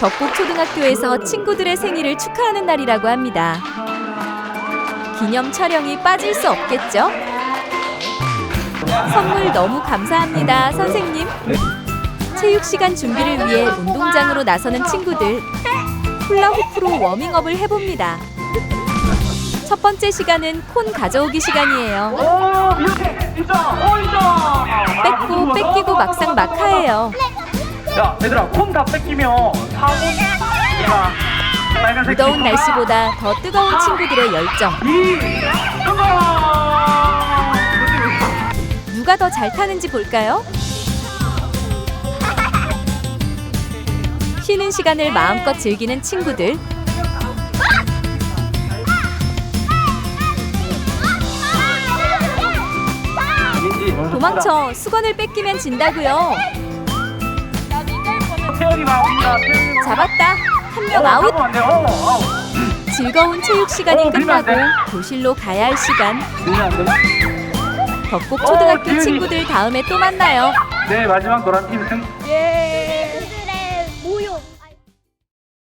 덕곡 초등학교에서 친구들의 생일을 축하하는 날이라고 합니다. 기념 촬영이 빠질 수 없겠죠? 선물 너무 감사합니다, 선생님. 체육 시간 준비를 위해 운동장으로 나서는 친구들. 훌라후프로 워밍업을 해봅니다. 첫 번째 시간은 콘 가져오기 시간이에요. 오 이렇게 진짜 오 진짜 뺏고 뺏기고 막상 막하예요. 야 얘들아 콘 다 뺏기면 사고 얘가 빨간색 무더운 지퍼가 날씨보다 더 뜨거운 친구들의 열정. 이 성공 누가 더 잘 타는지 볼까요? 쉬는 시간을 마음껏 즐기는 친구들. 도망쳐 수건을 뺏기면 진다고요. 태연이 나옵니다 태연이 잡았다. 한명 아웃. 안 돼. 어, 아웃 즐거운 체육 시간이 어, 밀면 안 끝나고 돼. 교실로 가야 할 시간. 밀면 안 돼. 덕곡 초등학교 어. 친구들 다음에 또 만나요. 네 마지막 노란 팀 승. 예.